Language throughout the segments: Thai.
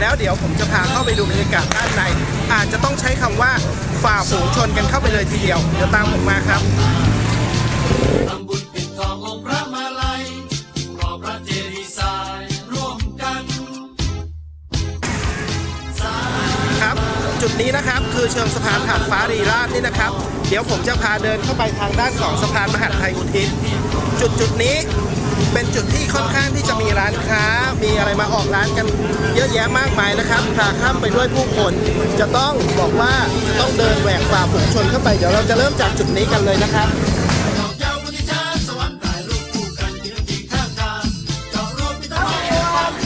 แล้วเดี๋ยวผมจะพาเข้าไปดูบรรยากาศด้านใน อาจจะต้องใช้คำว่าฝ่าฝูงชนกันเข้าไปเลยทีเดียว เดี๋ยวตามผมมาครับทำบุญปิดทององค์พระมาลัยรอพระเจดีย์ทรายร่วมกันครับ จุดนี้นะครับคือเชิงสะพานผ่านฟ้ารีราชนี่นะครับ เดี๋ยวผมจะพาเดินเข้าไปทางด้านของสะพานมหาดไทยอุทิศจุดจุดนี้ เป็นจุดที่ค่อนข้างที่จะมีร้านค้า มีอะไรมาออกร้านกันเยอะแยะมากมายนะครับพาข้ามไปด้วยผู้คน จะต้องบอกว่าจะต้องเดินแหวกฝ่าฝูงชนเข้าไปเดี๋ยวเราจะเริ่มจากจุดนี้กันเลยนะครับดอกยาวบนที่ชาสวรรค์ถ่ายรูปคู่กันยืนจิกข้างทางจอดรถพิทักษ์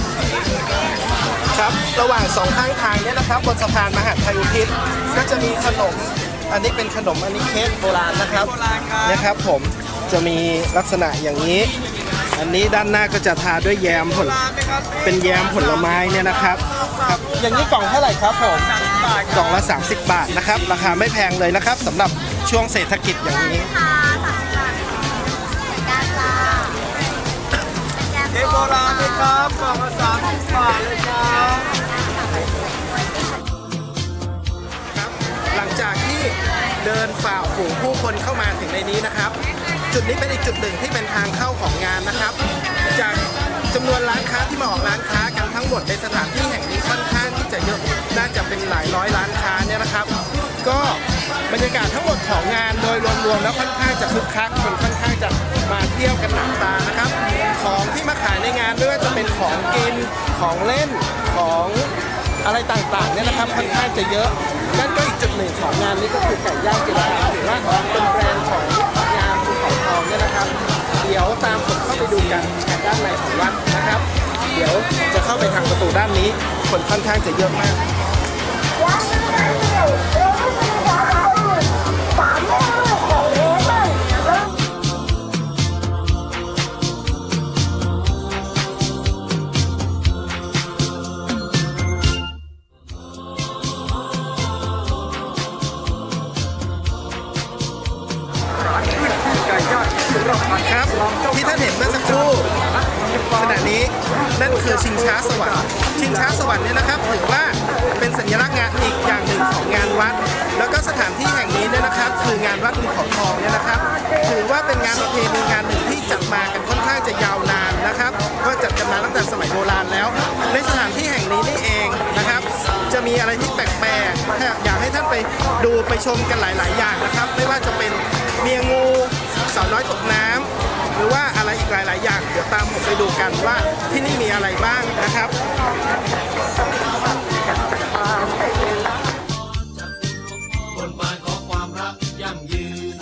ครับระหว่างสองข้างทางเนี่ยนะครับบนสะพานมหาดไทยอุทิศก็จะมีขนม อันนี้เป็นขนมอันนี้เค้กโบราณนะครับนะครับผมจะมีลักษณะอย่างนี้ อันนี้ด้านหน้าก็จะทาด้วยแยมผลเป็นแยมผลไม้เนี่ยนะครับครับ อย่างนี้กล่องเท่าไหร่ครับผมกล่องละ 30 บาทนะครับ ราคาไม่แพงเลยนะครับสำหรับช่วงเศรษฐกิจอย่างนี้ ค่ะสามสิบบาทค่ะด้านล่างเด็กโบราณไหมครับกล่องละสามสิบบาทเลยครับครับหลังจากที่เดินฝ่าฝูงผู้คนเข้ามาถึงในนี้นะครับ จุดนี้เป็นอีกจุดหนึ่งที่เป็นทางเข้าของงานนะครับ จากจำนวนร้านค้าที่มาออกร้านค้ากันทั้งหมดในสถานที่แห่งนี้ค่อนข้างที่จะเยอะน่าจะเป็นหลายร้อยร้านค้าเนี่ยนะครับ ก็บรรยากาศทั้งหมดของงานโดยรวมๆแล้วค่อนข้างจะคึกคักคนค่อนข้างจะมาเที่ยวกันหนักตานะครับ ของที่มาขายในงานไม่ว่าจะเป็นของกินของเล่นของอะไรต่างๆเนี่ยนะครับค่อนข้างจะเยอะนั่นก็อีกจุดหนึ่งของงานนี้ก็คือไก่ย่างจินดาหรือว่าเป็นแบรนด์ของ เนี่ยนะครับ เดี๋ยวตามผมเข้าไปดูกันด้านในของวัดนะครับ เดี๋ยวจะเข้าไปทางประตูด้านนี้คนค่อนข้างจะเยอะมาก ที่ท่านเห็นเมื่อสักครู่ขณะนี้นั่นคือชิงช้าสวรรค์ชิงช้าสวรรค์เนี่ยนะครับถือว่าเป็นสัญลักษณ์งานอีกอย่างหนึ่งของงานวัด แล้วก็สถานที่แห่งนี้เนี่ยนะครับ คืองานวัดภูเขาทองเนี่ยนะครับ ถือว่าเป็นงานประเพณีงานหนึ่งที่จัดมากันค่อนข้างจะยาวนานนะครับ ก็จัดกันมาตั้งแต่สมัยโบราณแล้ว ในสถานที่แห่งนี้นี่เองนะครับ จะมีอะไรที่แปลกๆอยากให้ท่านไปดูไปชมกันหลาย ๆ อย่างนะครับ ไม่ว่าจะเป็นเมียงูสาวน้อยตกน้ำหรือว่า หลาย ๆ อย่าง เดี๋ยวตามผมไปดูกันว่าที่นี่มีอะไรบ้างนะครับของครักยั่งยืน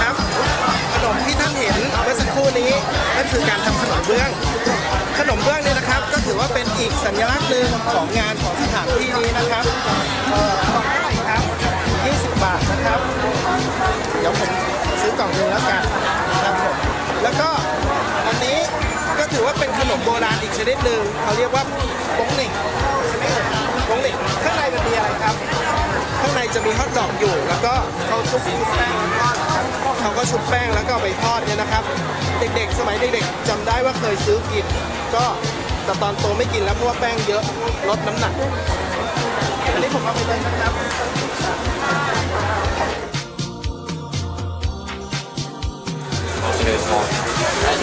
ครับขนมที่ท่านเห็นเมื่อสักครู่นี้นั่นคือการทำขนมเบื้อง ขนมเบื้องเนี่ยนะครับ ก็ถือว่าเป็นอีกสัญลักษณ์หนึ่งของงานของสถานที่นี้นะครับเออครับ 20 บาทนะครับ จะมีฮอทดอกอยู่ แล้วก็เขาชุบแป้งทอดนะครับเขาก็ชุบแป้งแล้วก็เอาไปทอดเนี่ยนะครับ เด็กๆ สมัยเด็กๆจำได้ว่าเคยซื้อกิน ก็แต่ตอนโตไม่กินแล้วเพราะว่าแป้งเยอะลดน้ำหนัก อันนี้ผมเอาไปเลยนะครับ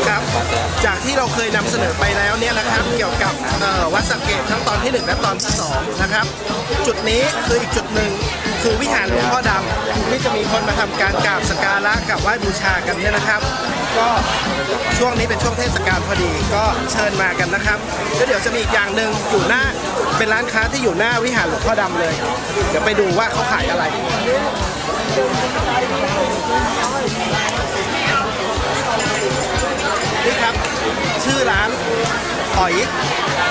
ครับจากที่เราเคยนำเสนอไปแล้วเนี่ยนะครับเกี่ยวกับเอ่อวัดสังเกตทั้งตอนที่ 1 และตอนที่ 2 นะครับ จุดนี้คืออีกจุดหนึ่ง คือวิหารหลวงพ่อดำที่จะมีคนมาทำการกราบสักการะกับไหว้บูชากันเนี่ยนะครับ ก็ช่วงนี้เป็นช่วงเทศกาลพอดีก็เชิญมากันนะครับแล้วเดี๋ยวจะมีอีกอย่างหนึ่งอยู่หน้าเป็นร้านค้าที่อยู่หน้าวิหารหลวงพ่อดำเลย เดี๋ยวไปดูว่าเขาขายอะไรนี่ครับ ชื่อร้านหอย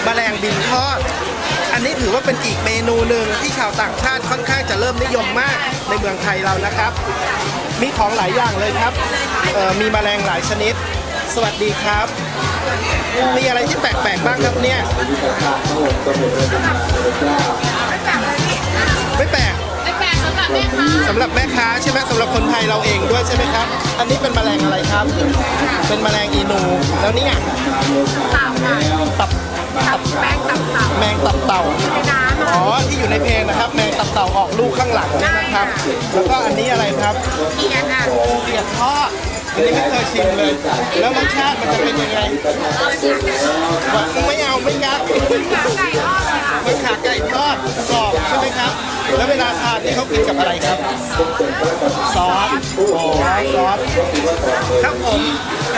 แมลงบินทอด อันนี้ถือว่าเป็นอีกเมนูหนึ่งที่ชาวต่างชาติค่อนข้างจะเริ่มนิยมมากในเมืองไทยเรานะครับ มีของหลายอย่างเลยครับเอ่อมีแมลงหลายชนิด สวัสดีครับ มีอะไรที่แปลกๆบ้างครับเนี่ยไม่แปลกไม่แปลกสำหรับแม่ค้าสำหรับแม่ค้าใช่ไหมสำหรับคนไทยเราเองด้วยใช่ไหมครับ อันนี้เป็นแมลงอะไรครับ เป็นแมลงอีนู แล้วเนี่ยเต่าค่ะตับ ตับแป้งตับเต่าแมงตับเต่า ในน้ำอ๋ค่ะอที่อยู่ในเพลงนะครับ แมงตับเต่าออกลูกข้างหลังเนี่ยนะครับ แล้วก็อันนี้อะไรครับเกียร์ค่ะเปียกทอดอันนี้ไม่เคยชิมเลย แล้วรสชาติมันจะเป็นยังไงบอกไม่เอาไม่ยัก ขาไก่ทอดเลยค่ะมันขาไก่ทอดกรอบใช่ไหมครับ แล้วเวลาทานนี่เขากินกับอะไรครับ ซอส อ๋อ ซอส ครับผม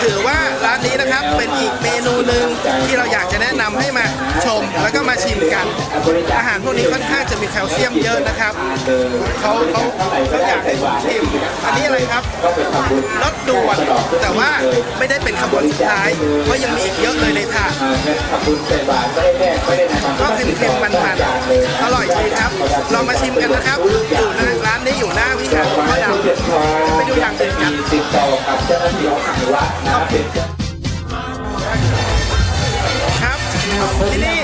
ถือว่าร้านนี้นะครับเป็นอีกเมนูหนึ่งที่เราอยากจะแนะนำให้มาชมแล้วก็มาชิมกัน อาหารพวกนี้ค่อนข้างจะมีแคลเซียมเยอะนะครับเขาเขาเขาอยากให้ผมชิมอันนี้อะไรครับรถด่วนแต่ว่าไม่ได้เป็นขบวนสุดท้ายเพราะยังมีอีกเยอะเลยในถาดก็เค็มๆมันๆอร่อยดีครับลองมาชิมกันนะครับอยู่หน้าร้านนี้อยู่หน้าวิหารพ่อดำไปดูอย่างอื่นกันติดต่อ กับเจ้าหน้าที่ของทางวัดนะครับเป็นครับที่นี่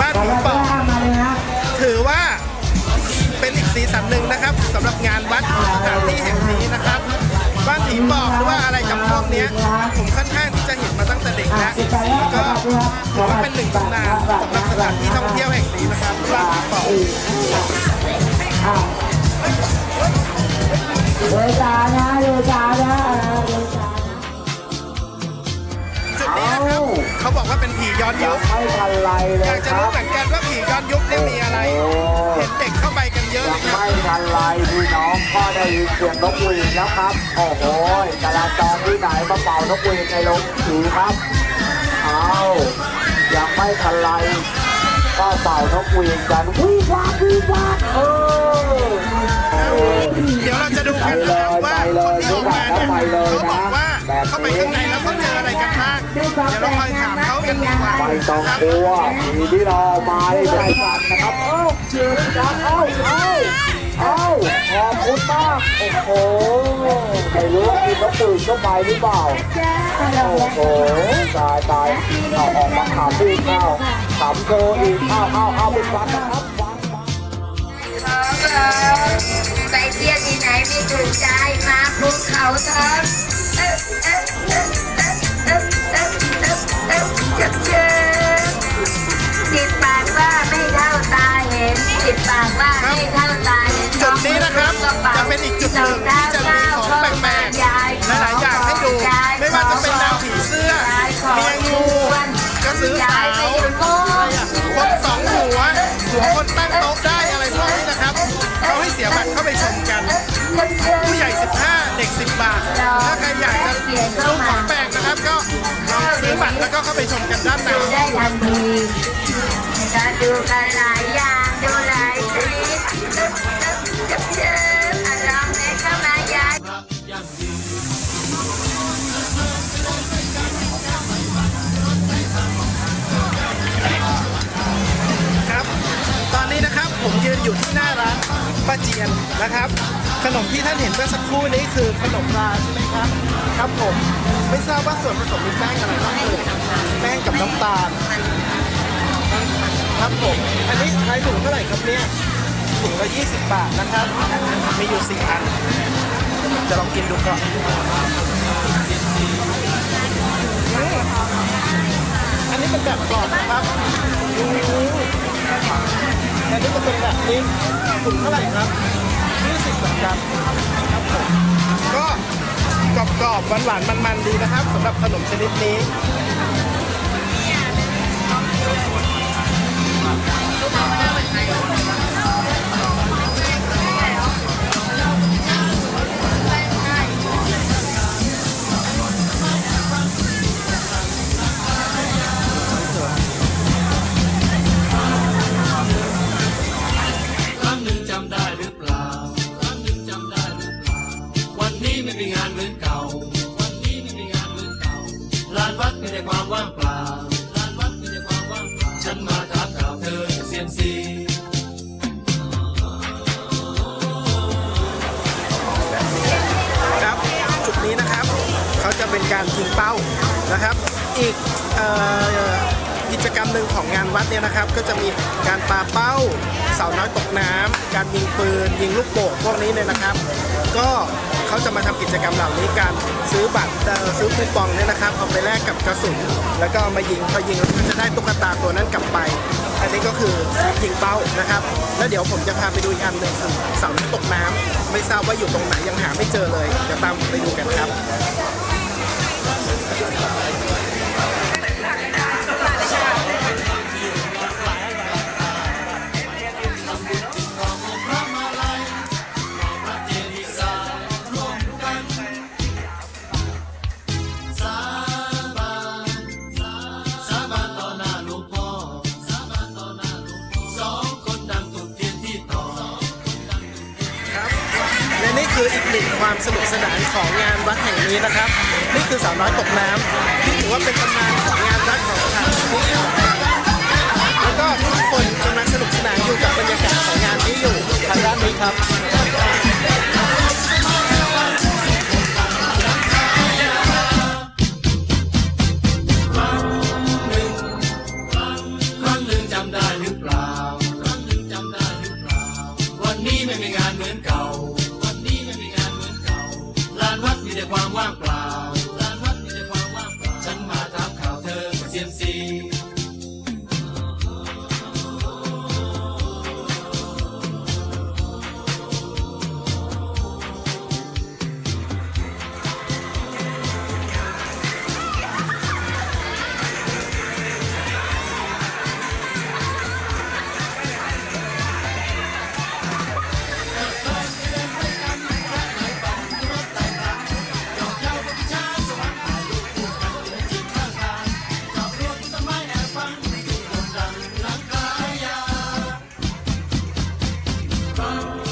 บ้านผีปอบถือว่าเป็นอีกสีสันหนึ่งนะครับสำหรับงานวัดสถานที่แห่งนี้นะครับบ้านผีปอบหรือว่าอะไรจำพวกนี้ผมค่อนข้างที่จะเห็นมาตั้งแต่เด็กแล้วแล้วก็ถือว่าเป็นหนึ่งตำนานสำหรับสถานที่ท่องเที่ยวแห่งนี้นะครับบ้านผีปอบ เดจานะเดจานะเดจาจุดนี้นะครับ เขาบอกว่าเป็นผีย้อนยุคไม่ทันไรเลอยยากจะครู้รับเหมือนกันว่าผีย้อนยุคเนี่ยมีอะไร เห็นเด็กเข้าไปกันเยอะยังนะครับ ไม่ทันไรพี่น้องก็ได้ยินเสียงนกหวีดแล้วครับ โอ้โหจราจรที่ไหนมาเป่านกหวีดในโรงผีครับ เอายังไม่ทันไร ก็เป่านกหวีดกันวิวาวิวาเออเดี๋ยวเราจะดูกันนะครับว่าคนที่ออกมาเนี่ยเขาบอกว่าเข้าไปข้างในแล้วเขาเจออะไรกันบ้างเดี๋ยวเราคอยถามเขากันดีกว่าไม่ต้องครับกลัวมีที่เรามาได้ด้วยกันนะครับเอ้าเชียร์ด้วยกันเอ้าเอ้าเอ้าขอบคุณมากโอ้โหไม่ จะตื่นก็ไปหรือเปล่า โอ้โห ตายตายเอาออกมาขำอีกเอาขำโกอีกเอาเอาเอาเป็นวันนะครับวันไปเที่ยวที่ไหนไม่ถูกใจมาภูเขาทองติดปากว่าไม่เท่าตาเห็นติดปากว่าไม่เท่าตาเห็นจุดนี้นะครับจะเป็นอีกจุดหนึ่งที่จะ โต๊ะได้อะไรพวกนี้นะครับเขาให้เสียบัตรเข้าไปชมกัน ผู้ใหญ่ 15 เด็ก 10 บาท ถ้าใครอยากจะดูของแปลกนะครับ ก็ลองซื้อบัตรแล้วก็เข้าไปชมกันด้านในได้ทันทีจะดูกันหลายอย่างดูหลายคลิป ป้าเจียนนะครับ ขนมที่ท่านเห็นเมื่อสักครู่นี้คือขนมราใช่ไหมครับครับผมไม่ทราบว่าส่วนผสมมีแป้งอะไรบ้างเอ่ยแป้งกับน้ำตาลครับผมอันนี้ขายถุงเท่าไหร่ครับเนี่ยถุงละ20 บาทนะครับ มีอยู่4อัน จะลองกินดูก่อนอันนี้เป็นแบบกรอบนะครับ อันนี้จะเป็นแบบนี้ถุงเท่าไหร่ครับ20เหมือนกันครับผมก็กรอบๆหวานๆมันๆดีนะครับสำหรับขนมชนิดนี้ อีกออกิจกรรมหนึ่งของงานวัดเนี่ยนะครับ ก็จะมีการปาเป้าเสาน้อยตกน้ำการยิงปืน ยิงลูกโป่งพวกนี้เนี่ยนะครับ ก็เขาจะมาทำกิจกรรมเหล่านี้กันซื้อบัตรซื้อคูปองเนี่ยนะครับเอาไปแลกกับกระสุนแล้วก็เอามายิงพอยิงก็จะได้ตุ๊กตาตัวนั้นกลับไป อันนี้ก็คือยิงเป้านะครับ แล้วเดี๋ยวผมจะพาไปดูอีกอันหนึ่งคือเสาน้ำตกน้ำไม่ทราบว่าอยู่ตรงไหนยังหาไม่เจอเลยเดี๋ยวตามผมไปดูกันครับ กหนึ่งความสนุกสนานของงานวัดแห่งนี้นะครับ นี่คือสาวน้อยตกน้ำที่ถือว่าเป็นตำนานของงานวัดของทางที่เขาแห่งแล้วก็ทุกคนกำลังสนุกสนานอยู่กับบรรยากาศของงานนี้อยู่ทางด้านนี้ครับ ค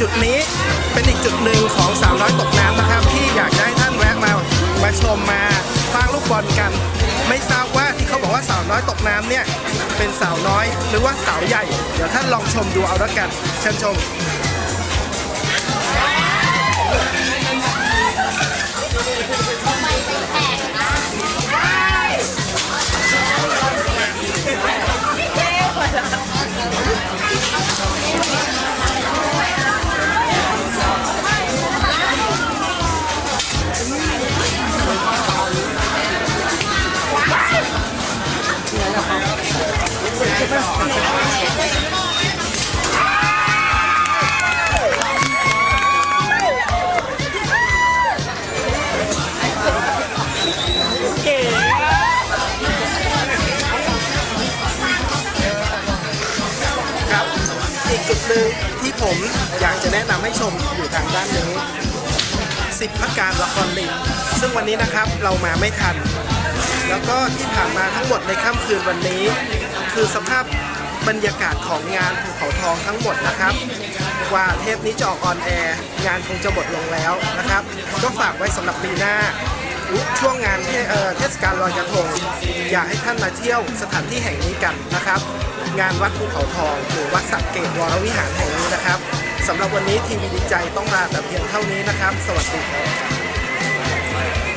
จุดนี้เป็นอีกจุดหนึ่งของสาวน้อยตกน้ำนะครับ ที่อยากจะให้ท่านแวะมามาชมมาฟังลูกบอลกัน ไม่ทราบว่าที่เขาบอกว่าสาวน้อยตกน้ำเนี่ยเป็นสาวน้อยหรือว่าสาวใหญ่ เดี๋ยวท่านลองชมดูเอาละกันเชิญชม ที่ผมอยากจะแนะนำให้ชมอยู่ทางด้านนี้สิบพักการละครลิงซึ่งวันนี้นะครับเรามาไม่ทัน แล้วก็ที่ผ่านมาทั้งหมดในค่ำคืนวันนี้ คือสภาพบรรยากาศของงานภูเขาทองทั้งหมดนะครับกว่าเทปนี้จะออกออนแอร์งานคงจะหมดลงแล้วนะครับ ก็ฝากไว้สำหรับปีหน้า ช่วงงานเทศกาลลอยกระทง อยากให้ท่านมาเที่ยวสถานที่แห่งนี้กันนะครับ งานวัดภูเขาทองหรือวัดสักเกตวรวิหารแห่งนี้นะครับสำหรับวันนี้ทีวีดีใจต้องลาแต่เพียงเท่านี้นะครับ สวัสดีครับ